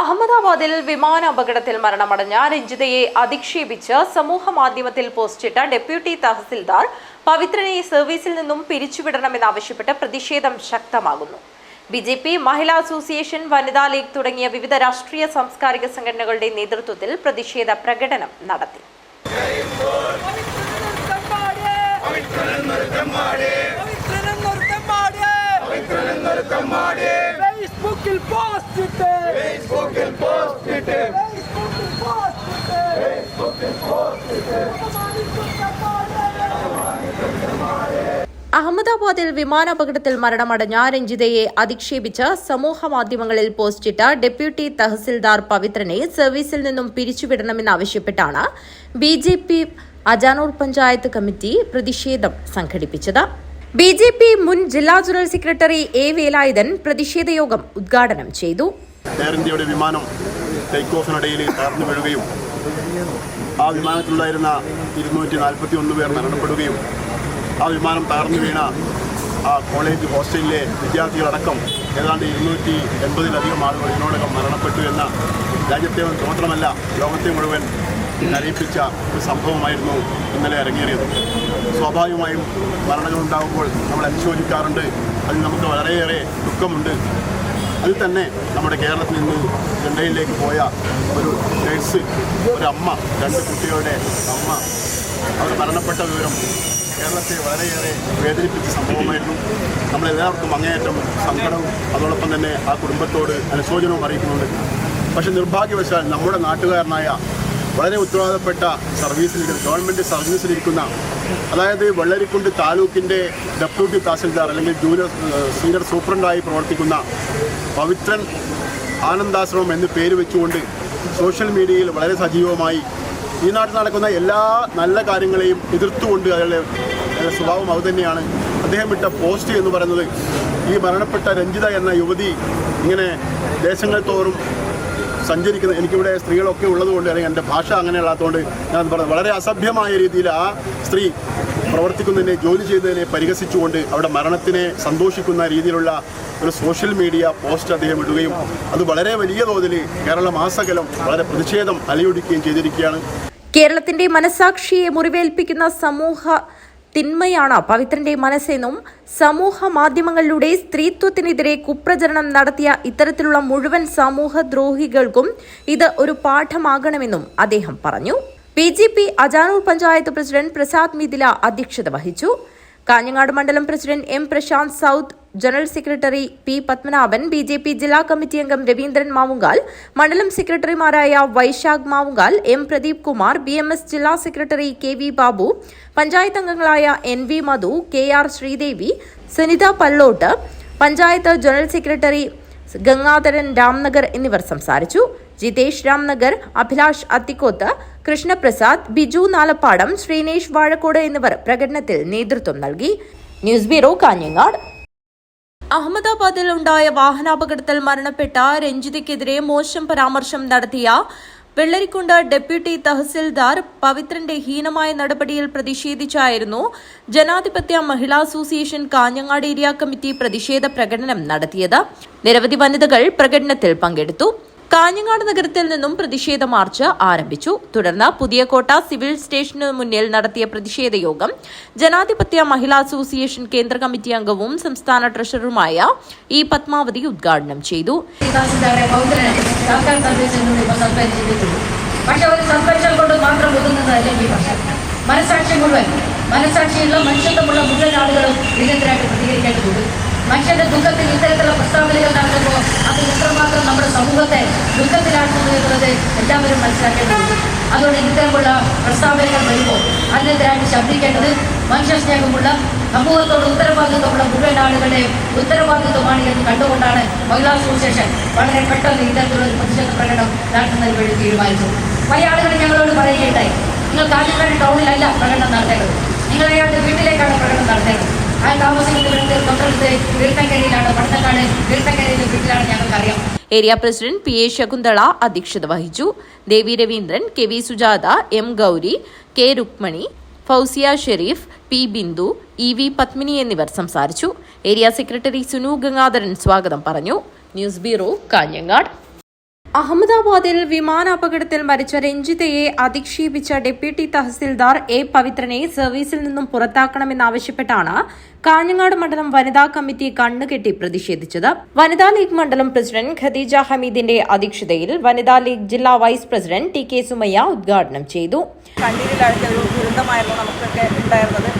അഹമ്മദാബാദിൽ വിമാന അപകടത്തിൽ മരണമടഞ്ഞ രഞ്ജിതയെ അധിക്ഷേപിച്ച് സമൂഹ മാധ്യമത്തിൽ പോസ്റ്റിട്ട ഡെപ്യൂട്ടി തഹസിൽദാർ പവിത്രനെ സർവീസിൽ നിന്നും പിരിച്ചുവിടണമെന്നാവശ്യപ്പെട്ട് പ്രതിഷേധം ശക്തമാകുന്നു. B J P Mahila association Vanitha league തുടങ്ങിയ വിവിധ രാഷ്ട്രീയ സാംസ്കാരിക സംഘടനകളുടെ നേതൃത്വത്തിൽ പ്രതിഷേധ പ്രകടനം നടത്തി ഫേസ്ബുക്കിൽ പോസ്റ്റ് ഇട്ട് ഫേസ്ബുക്കിൽ പോസ്റ്റ് ഇട്ട് ഫേസ്ബുക്കിൽ പോസ്റ്റ് ഇട്ട് അഹമ്മദാബാദിൽ വിമാനാപകടത്തിൽ മരണമടഞ്ഞ രഞ്ജിതയെ അധിക്ഷേപിച്ച് സമൂഹ മാധ്യമങ്ങളിൽ പോസ്റ്റിട്ട ഡെപ്യൂട്ടി തഹസിൽദാർ പവിത്രനെ സർവീസിൽ നിന്നും പിരിച്ചുവിടണമെന്നാവശ്യപ്പെട്ടാണ് B J P Ajanur panchayat committee പ്രതിഷേധം സംഘടിപ്പിച്ചത്. ബി ജെ പി മുൻ ജില്ലാ ജനറൽ സെക്രട്ടറി എ വേലായുധൻ പ്രതിഷേധ യോഗം ഉദ്ഘാടനം ചെയ്തു. വിമാനം വീഴുകയും ആ വിമാനത്തിലുണ്ടായിരുന്ന ഇരുന്നൂറ്റി നാൽപ്പത്തി ഒന്ന് പേർ മരണപ്പെടുകയും ആ വിമാനം തകർന്നു വീണ ആ കോളേജ് ഹോസ്റ്റലിലെ വിദ്യാർത്ഥികളടക്കം ഏതാണ്ട് ഇരുന്നൂറ്റി എൺപതിലധികം ആളുകൾ ഇതിനോടകം മരണപ്പെട്ടു എന്ന രാജ്യത്തെ മാത്രമല്ല ലോകത്തെ മുഴുവൻ അറിയിപ്പിച്ച ഒരു സംഭവമായിരുന്നു ഇന്നലെ അരങ്ങേറിയത്. സ്വാഭാവികമായും മരണങ്ങളുണ്ടാകുമ്പോൾ നമ്മൾ അനുശോചിക്കാറുണ്ട്. അതിൽ നമുക്ക് വളരെയേറെ ദുഃഖമുണ്ട്. അതിൽ തന്നെ നമ്മുടെ കേരളത്തിൽ നിന്ന് ചെന്നൈയിലേക്ക് പോയ ഒരു നഴ്സ് ഒരമ്മ രണ്ട് കുട്ടികളുടെ അമ്മ. അവർ മരണപ്പെട്ട വിവരം കേരളത്തെ വളരെയേറെ വേദനിപ്പിച്ച സംഭവമായിരുന്നു. നമ്മളെല്ലാവർക്കും അങ്ങേയറ്റം സങ്കടവും അതോടൊപ്പം തന്നെ ആ കുടുംബത്തോട് അനുശോചനവും അറിയിക്കുന്നുണ്ട്. പക്ഷേ നിർഭാഗ്യവശാൽ നമ്മുടെ നാട്ടുകാരനായ വളരെ ഉത്തരവാദപ്പെട്ട സർവീസിലിരിക്കുന്ന ഗവൺമെന്റ് സർവീസിലിരിക്കുന്ന അതായത് വെള്ളരിക്കുണ്ട് താലൂക്കിന്റെ ഡെപ്യൂട്ടി തഹസിൽദാർ അല്ലെങ്കിൽ ജൂനിയർ സീനിയർ സൂപ്രണ്ടായി പ്രവർത്തിക്കുന്ന പവിത്രൻ ആനന്ദാശ്രമം എന്ന് പേര് വെച്ചുകൊണ്ട് സോഷ്യൽ മീഡിയയിൽ വളരെ സജീവമായി ഈ നാട്ടിൽ നടക്കുന്ന എല്ലാ നല്ല കാര്യങ്ങളെയും എതിർത്തുകൊണ്ട് അയാളുടെ സ്വഭാവം അതുതന്നെയാണ് അദ്ദേഹം ഇട്ട പോസ്റ്റ് എന്ന് പറയുന്നത് ഈ മരണപ്പെട്ട രഞ്ജിത എന്ന യുവതി ഇങ്ങനെ ദേശങ്ങൾ തോറും സഞ്ചരിക്കുന്ന എനിക്കിവിടെ സ്ത്രീകളൊക്കെ ഉള്ളതുകൊണ്ട് അല്ലെങ്കിൽ എന്റെ ഭാഷ അങ്ങനെയുള്ളതുകൊണ്ട് ഞാൻ പറഞ്ഞത് വളരെ അസഭ്യമായ രീതിയിൽ ആ സ്ത്രീ പ്രവർത്തിക്കുന്നതിനെ ജോലി ചെയ്തതിനെ പരിഹസിച്ചുകൊണ്ട് അവിടെ മരണത്തിനെ സന്തോഷിക്കുന്ന രീതിയിലുള്ള ഒരു സോഷ്യൽ മീഡിയ പോസ്റ്റ് അദ്ദേഹം ഇടുകയും അത് വളരെ വലിയ തോതിൽ കേരള മാസകലം വളരെ പ്രതിഷേധം അലയൊടിക്കുകയും ചെയ്തിരിക്കുകയാണ്. കേരളത്തിന്റെ മനസാക്ഷിയെ മുറിവേൽപ്പിക്കുന്ന സമൂഹ തിന്മയാണ് പവിത്രന്റെ മനസ്സെന്നും സമൂഹ മാധ്യമങ്ങളിലൂടെ സ്ത്രീത്വത്തിനെതിരെ കുപ്രചരണം നടത്തിയ ഇത്തരത്തിലുള്ള മുഴുവൻ സമൂഹ ദ്രോഹികൾക്കും ഇത് ഒരു പാഠമാകണമെന്നും അദ്ദേഹം പറഞ്ഞു. B J P Ajanur panchayat president Prasad Mithila അധ്യക്ഷത വഹിച്ചു. കാഞ്ഞങ്ങാട് മണ്ഡലം president M Prashanth south general secretary P Padmanabhan B J P ജില്ലാ കമ്മിറ്റി അംഗം രവീന്ദ്രൻ മാവുങ്കാൽ മണ്ഡലം സെക്രട്ടറിമാരായ Vaishakh Mavungal M Pradeep Kumar B M S ജില്ലാ secretary K V Babu panchayat അംഗങ്ങളായ N V Madhu K R Sreedevi Sunitha Pallot panchayat general secretary Gangadharan Ramnagar എന്നിവർ സംസാരിച്ചു. ജിതേഷ് രാംനഗർ അഭിലാഷ് അത്തിക്കോത്ത് കൃഷ്ണപ്രസാദ് ബിജു നാലപ്പാടം ശ്രീനേഷ് വാഴക്കോട് എന്നിവർ പ്രകടനത്തിൽ നേതൃത്വം നൽകി. News bureau Kanhangad. അഹമ്മദാബാദിൽ ഉണ്ടായ വാഹനാപകടത്തിൽ മരണപ്പെട്ട രഞ്ജിതയ്ക്കെതിരെ മോശം പരാമർശം നടത്തിയ വെള്ളരിക്കുണ്ട് ഡെപ്യൂട്ടി തഹസിൽദാർ പവിത്രന്റെ ഹീനമായ നടപടിയിൽ പ്രതിഷേധിച്ചായിരുന്നു ജനാധിപത്യ Mahila association Kanhangad area committee പ്രതിഷേധ പ്രകടനം നടത്തിയത്. നിരവധി വനിതകൾ പ്രകടനത്തിൽ പങ്കെടുത്തു. കാഞ്ഞങ്ങാട് നഗരത്തിൽ നിന്നും പ്രതിഷേധ മാർച്ച് ആരംഭിച്ചു. തുടർന്ന് പുതിയ കോട്ട സിവിൽ സ്റ്റേഷന് മുന്നിൽ നടത്തിയ പ്രതിഷേധ യോഗം ജനാധിപത്യ മഹിളാ അസോസിയേഷൻ കേന്ദ്ര കമ്മിറ്റി അംഗവും സംസ്ഥാന ട്രഷററുമായ ഇ പത്മാവതി ഉദ്ഘാടനം ചെയ്തു. പക്ഷം മനസാക്ഷി മുഴുവൻ മനസാക്ഷിയുള്ള മനുഷ്യത്വമുള്ള മുഴുവൻ ആളുകളും ഇതിനെതിരായിട്ട് പ്രതികരിക്കേണ്ടതുണ്ട്. മനുഷ്യന്റെ ദുഃഖത്തിൽ ഇത്തരത്തിലുള്ള പ്രസ്താവനകൾ നടത്തുമ്പോൾ അത് എത്രമാത്രം നമ്മുടെ സമൂഹത്തെ ദുഃഖത്തിലാക്കുന്നു എന്നുള്ളത് എല്ലാവരും മനസ്സിലാക്കേണ്ടതുണ്ട്. അതുകൊണ്ട് ഇത്തരമുള്ള പ്രസ്താവനകൾ വരുമ്പോൾ അതിനെതിരായിട്ട് ശബ്ദിക്കേണ്ടത് മനുഷ്യ സ്നേഹമുള്ള സമൂഹത്തോട് ഉത്തരവാദിത്വമുള്ള മുഴുവൻ ആളുകളുടെ ഉത്തരവാദിത്വമാണ് എന്ന് കണ്ടുകൊണ്ടാണ് മഹിളാ അസോസിയേഷൻ വളരെ പെട്ടെന്ന് ഇത്തരത്തിലുള്ള പ്രതിഷേധ പ്രകടനം നടത്തുന്നതിന് വേണ്ടി തീരുമാനിച്ചു പല ആളുകൾ ഞങ്ങളോട് പറയുകയുണ്ടായി നിങ്ങൾ കാഞ്ഞങ്ങാട് ടൗണിലല്ല പ്രകടനം നടത്തേണ്ടത്. നിങ്ങൾ അയാളുടെ വീട്ടിലേക്കാണ് പ്രകടനം നടത്തേണ്ടത്. Area president P A Shakuntala അധ്യക്ഷത വഹിച്ചു. Devi Raveendran K V Sujatha M Gauri K Rukmini Fousiya Sherif P Bindu E V Padmini എന്നിവർ സംസാരിച്ചു. ഏരിയ സെക്രട്ടറി സുനു ഗംഗാധരൻ സ്വാഗതം പറഞ്ഞു. News bureau Kanhangad. അഹമ്മദാബാദിൽ വിമാനാപകടത്തിൽ മരിച്ച രഞ്ജിതയെ അധിക്ഷേപിച്ച ഡെപ്യൂട്ടി തഹസിൽദാർ എ പവിത്രനെ സർവീസിൽ നിന്നും പുറത്താക്കണമെന്നാവശ്യപ്പെട്ടാണ് കാഞ്ഞങ്ങാട് മണ്ഡലം വനിതാ കമ്മിറ്റി കണ്ണുകെട്ടി പ്രതിഷേധിച്ചത്. വനിതാ ലീഗ് മണ്ഡലം പ്രസിഡന്റ് ഖദീജ ഹമീദിന്റെ അധ്യക്ഷതയിൽ വനിതാ ലീഗ് ജില്ലാ vice president T K Sumayya ഉദ്ഘാടനം ചെയ്തു. നമുക്കൊക്കെ ഉണ്ടായിരുന്നത്.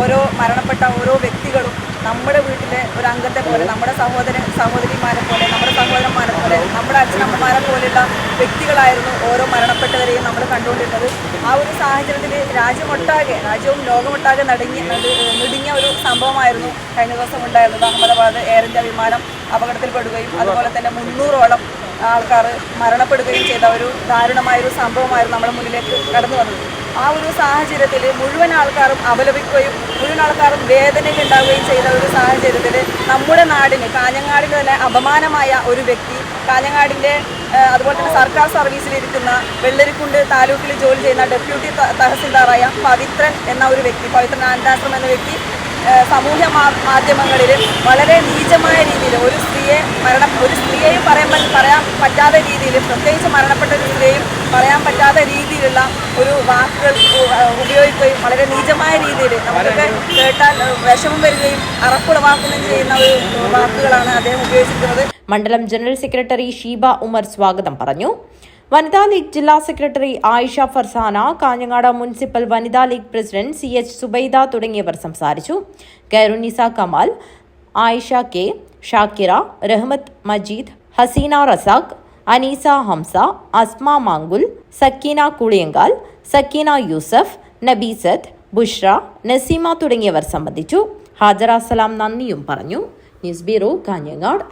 ഓരോ മരണപ്പെട്ട ഓരോ വ്യക്തികളും നമ്മുടെ വീട്ടിലെ ഒരു അംഗത്തെ പോലെ നമ്മുടെ സഹോദരൻ സഹോദരിമാരെ പോലെ നമ്മുടെ സഹോദരന്മാരെ പോലെ നമ്മുടെ അച്ഛനമ്മമാരെ പോലെയുള്ള വ്യക്തികളായിരുന്നു ഓരോ മരണപ്പെട്ടവരെയും നമ്മൾ കണ്ടുകൊണ്ടിരുന്നത്. ആ ഒരു സാഹചര്യത്തിൽ രാജ്യമൊട്ടാകെ രാജ്യവും ലോകമൊട്ടാകെ നടുങ്ങി നട് നെടുങ്ങിയ ഒരു സംഭവമായിരുന്നു കഴിഞ്ഞ ദിവസം ഉണ്ടായിരുന്നത്. അഹമ്മദാബാദ് എയർ ഇന്ത്യ വിമാനം അപകടത്തിൽപ്പെടുകയും അതുപോലെ തന്നെ മുന്നൂറോളം ആൾക്കാർ മരണപ്പെടുകയും ചെയ്ത ഒരു ദാരുണമായ ഒരു സംഭവമായിരുന്നു നമ്മുടെ മുന്നിലേക്ക് കടന്നു വന്നത്. ആ ഒരു സാഹചര്യത്തിൽ മുഴുവൻ ആൾക്കാരും അപലപിക്കുകയും മുഴുവൻ ആൾക്കാരും വേദനയുണ്ടാവുകയും ചെയ്ത ഒരു സാഹചര്യത്തിൽ നമ്മുടെ നാടിന് കാഞ്ഞങ്ങാടിന് തന്നെ അപമാനമായ ഒരു വ്യക്തി കാഞ്ഞങ്ങാടിന്റെ അതുപോലെ തന്നെ സർക്കാർ സർവീസിലിരിക്കുന്ന വെള്ളരിക്കുണ്ട് താലൂക്കിൽ ജോലി ചെയ്യുന്ന ഡെപ്യൂട്ടി തഹസിൽദാറായ പവിത്രൻ എന്ന ഒരു വ്യക്തി പവിത്രൻ ആനന്ദാശ്രം എന്ന വ്യക്തി സമൂഹ മാധ്യമങ്ങളിൽ വളരെ നീചമായ രീതിയിൽ ഒരു സ്ത്രീയെ മരണം ഒരു സ്ത്രീയെയും പറയാൻ പറയാൻ പറ്റാത്ത രീതിയിൽ പ്രത്യേകിച്ച് മരണപ്പെട്ട ഒരു സ്ത്രീയെയും പറയാൻ പറ്റാത്ത രീതിയിലുള്ള ഒരു വാക്കുകൾ ഉപയോഗിക്കുകയും വളരെ നീചമായ രീതിയിൽ നമുക്കൊക്കെ കേട്ടാൽ വിഷമം വരികയും അറപ്പുളവാക്കുകയും ചെയ്യുന്ന ഒരു വാക്കുകളാണ് അദ്ദേഹം ഉപയോഗിച്ചിരിക്കുന്നത്. മണ്ഡലം ജനറൽ സെക്രട്ടറി ഷീബ ഉമർ സ്വാഗതം പറഞ്ഞു. വനിതാ ലീഗ് ജില്ലാ സെക്രട്ടറി ആയിഷ ഫർസാന കാഞ്ഞങ്ങാട് മുനിസിപ്പൽ വനിതാ league president C H Subaida തുടങ്ങിയവർ സംസാരിച്ചു. കൈറുനിസ കമാൽ ആയിഷ കെ ഷാക്കിറ റഹ്മത്ത് മജീദ് ഹസീന റസാഖ് അനീസ ഹംസ അസ്മ മാങ്കുൽ സക്കീന കുളിയങ്കാൽ സക്കീന യൂസഫ് നബീസത്ത് ബുഷ്ര നസീമ തുടങ്ങിയവർ സംബന്ധിച്ചു. ഹാജറ സലാം നന്ദിയും പറഞ്ഞു. News bureau Kanhangad.